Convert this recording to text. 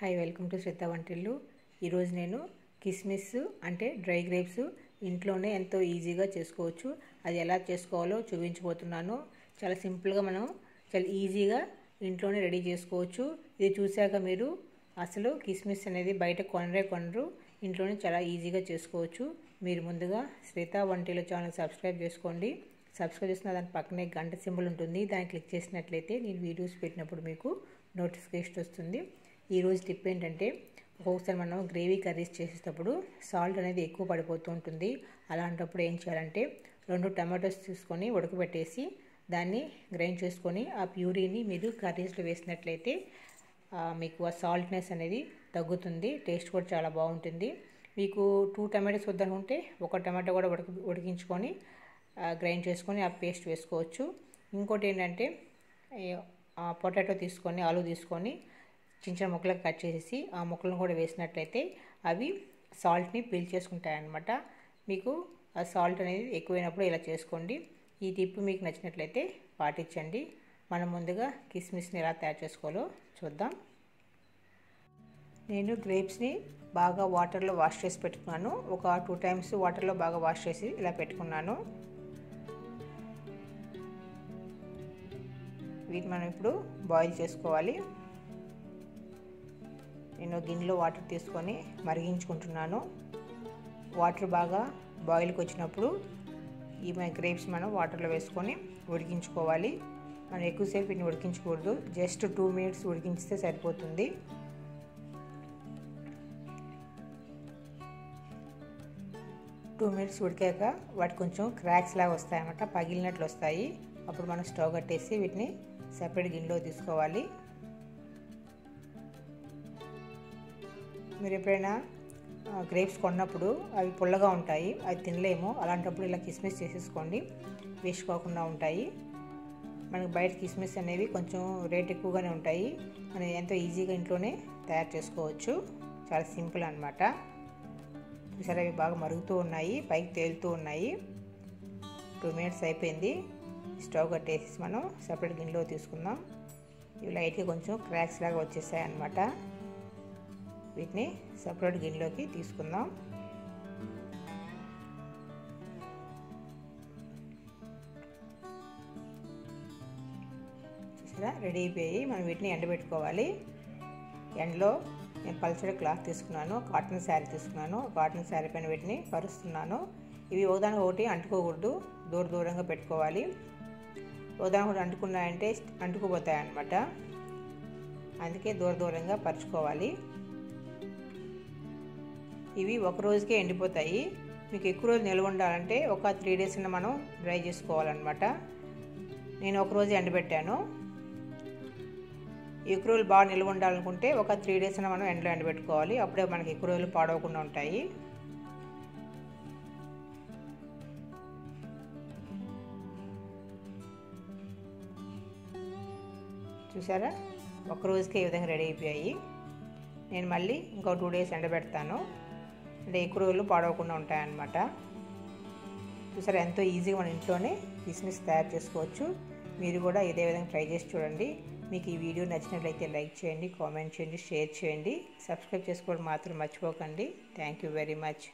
Hi welcome to శ్రద్ధ వంటిల్లు. ఈరోజు నేను కిస్మిస్ అంటే డ్రై గ్రేప్స్ ఇంట్లోనే ఎంతో ఈజీగా చేసుకోవచ్చు. అది ఎలా చేసుకోవాలో చూపించబోతున్నాను. చాలా సింపుల్గా మనం చాలా ఈజీగా ఇంట్లోనే రెడీ చేసుకోవచ్చు. ఇది చూశాక మీరు అసలు కిస్మిస్ అనేది బయట కొనరే కొనరు. ఇంట్లోనే చాలా ఈజీగా చేసుకోవచ్చు. మీరు ముందుగా శ్రీత వంటిలో ఛానల్ సబ్స్క్రైబ్ చేసుకోండి. సబ్స్క్రైబ్ చేసిన దాని పక్కనే గంట సింబల్ ఉంటుంది. దాన్ని క్లిక్ చేసినట్లయితే నేను వీడియోస్ పెట్టినప్పుడు మీకు నోటిఫికేషన్ వస్తుంది. ఈరోజు టిప్ ఏంటంటే ఒక్కొక్కసారి మనం గ్రేవీ కర్రీస్ చేసేటప్పుడు సాల్ట్ అనేది ఎక్కువ పడిపోతూ ఉంటుంది. అలాంటప్పుడు ఏం చేయాలంటే రెండు టమాటోస్ తీసుకొని ఉడకబెట్టేసి దాన్ని గ్రైండ్ చేసుకొని ఆ ప్యూరీని మీరు కర్రీస్లో వేసినట్లయితే మీకు ఆ సాల్ట్నెస్ అనేది తగ్గుతుంది టేస్ట్ కూడా చాలా బాగుంటుంది. మీకు టూ టమాటోస్ వద్దనుకుంటే ఒక టమాటో కూడా ఉడక ఉడికించుకొని గ్రైండ్ చేసుకొని ఆ పేస్ట్ వేసుకోవచ్చు. ఇంకోటి ఏంటంటే పొటాటో తీసుకొని ఆలు తీసుకొని చిన్న చిన్న ముక్కలకు కట్ చేసేసి ఆ ముక్కలను కూడా వేసినట్లయితే అవి సాల్ట్ని పీల్ చేసుకుంటాయి అన్నమాట మీకు ఆ సాల్ట్ అనేది ఎక్కువైనప్పుడు ఇలా చేసుకోండి. ఈ టిప్ మీకు నచ్చినట్లయితే పాటించండి. మనం ముందుగా కిస్మిస్ని ఎలా తయారు చేసుకోవాలో చూద్దాం. నేను గ్రేప్స్ని బాగా వాటర్లో వాష్ చేసి పెట్టుకున్నాను. ఒక టూ టైమ్స్ వాటర్లో బాగా వాష్ చేసి ఇలా పెట్టుకున్నాను. వీటిని మనం ఇప్పుడు బాయిల్ చేసుకోవాలి. నేను గిన్నెలో వాటర్ తీసుకొని మరిగించుకుంటున్నాను. వాటర్ బాగా బాయిల్కి వచ్చినప్పుడు ఈ గ్రేప్స్ మనం వాటర్లో వేసుకొని ఉడికించుకోవాలి. మనం ఎక్కువసేపు వీటిని ఉడికించకూడదు. జస్ట్ టూ మినిట్స్ ఉడికించితే సరిపోతుంది. టూ మినిట్స్ ఉడికాక వాటి కొంచెం క్రాక్స్ లాగా వస్తాయన్నమాట. పగిలినట్లు వస్తాయి. అప్పుడు మనం స్టవ్ కట్టేసి వీటిని సెపరేట్ గిన్నెలో తీసుకోవాలి. మీరు ఎప్పుడైనా గ్రేప్స్ కొన్నప్పుడు అవి పుల్లగా ఉంటాయి అవి తినలేము. అలాంటప్పుడు ఇలా కిస్మిస్ చేసేసుకోండి. వేసుకోకుండా ఉంటాయి. మనకి బయట కిస్మిస్ అనేవి కొంచెం రేట్ ఎక్కువగానే ఉంటాయి. మనం ఎంతో ఈజీగా ఇంట్లోనే తయారు చేసుకోవచ్చు. చాలా సింపుల్ అనమాట చూసారా అవి బాగా మరుగుతూ ఉన్నాయి పైకి తేలుతూ ఉన్నాయి. టూ మినిట్స్ అయిపోయింది. స్టవ్ కట్టేసి మనం సపరేట్ గిన్నెలో తీసుకుందాం. ఇవి లైట్గా కొంచెం క్రాక్స్ లాగా వచ్చేసాయి అన్నమాట వీటిని సపరేట్ గిన్నెలోకి తీసుకుందాం. చూసారా? రెడీ అయిపోయి మనం వీటిని ఎండబెట్టుకోవాలి. ఎండలో నేను పల్చడి క్లాత్ తీసుకున్నాను కాటన్ శారీ తీసుకున్నాను కాటన్ శారీ పైన వీటిని పరుస్తున్నాను. ఇవి ఒకదానికి ఒకటి అంటుకోకూడదు దూర దూరంగా పెట్టుకోవాలి. ఒకదానికి ఒకటి అంటుకున్నాయంటే అంటుకుపోతాయి అన్నమాట అందుకే దూర దూరంగా పరుచుకోవాలి. ఇవి ఒక రోజుకే ఎండిపోతాయి. మీకు ఎక్కువ రోజు నిల్వ ఉండాలంటే ఒక త్రీ డేస్ మనం డ్రై చేసుకోవాలన్నమాట. నేను ఒక రోజు ఎండబెట్టాను. ఎక్కువ రోజులు బాగా నిల్వ ఉండాలనుకుంటే ఒక త్రీ డేస్ మనం ఎండలో ఎండబెట్టుకోవాలి. అప్పుడే మనకి ఎక్కువ రోజులు పాడవకుండా ఉంటాయి. చూసారా? ఒక రోజుకి ఈ విధంగా రెడీ అయిపోయాయి. నేను మళ్ళీ ఇంకో టూ డేస్ ఎండబెడతాను. అంటే ఎక్కువ రోజులు పాడవకుండా ఉంటాయన్నమాట. చూసారా ఎంతో ఈజీగా మన ఇంట్లోనే కిస్మిస్ తయారు చేసుకోవచ్చు. మీరు కూడా ఇదే విధంగా ట్రై చేసి చూడండి. మీకు ఈ వీడియో నచ్చినట్లయితే లైక్ చేయండి కామెంట్ చేయండి షేర్ చేయండి. సబ్స్క్రైబ్ చేసుకోవడం మాత్రం మర్చిపోకండి. Thank you very much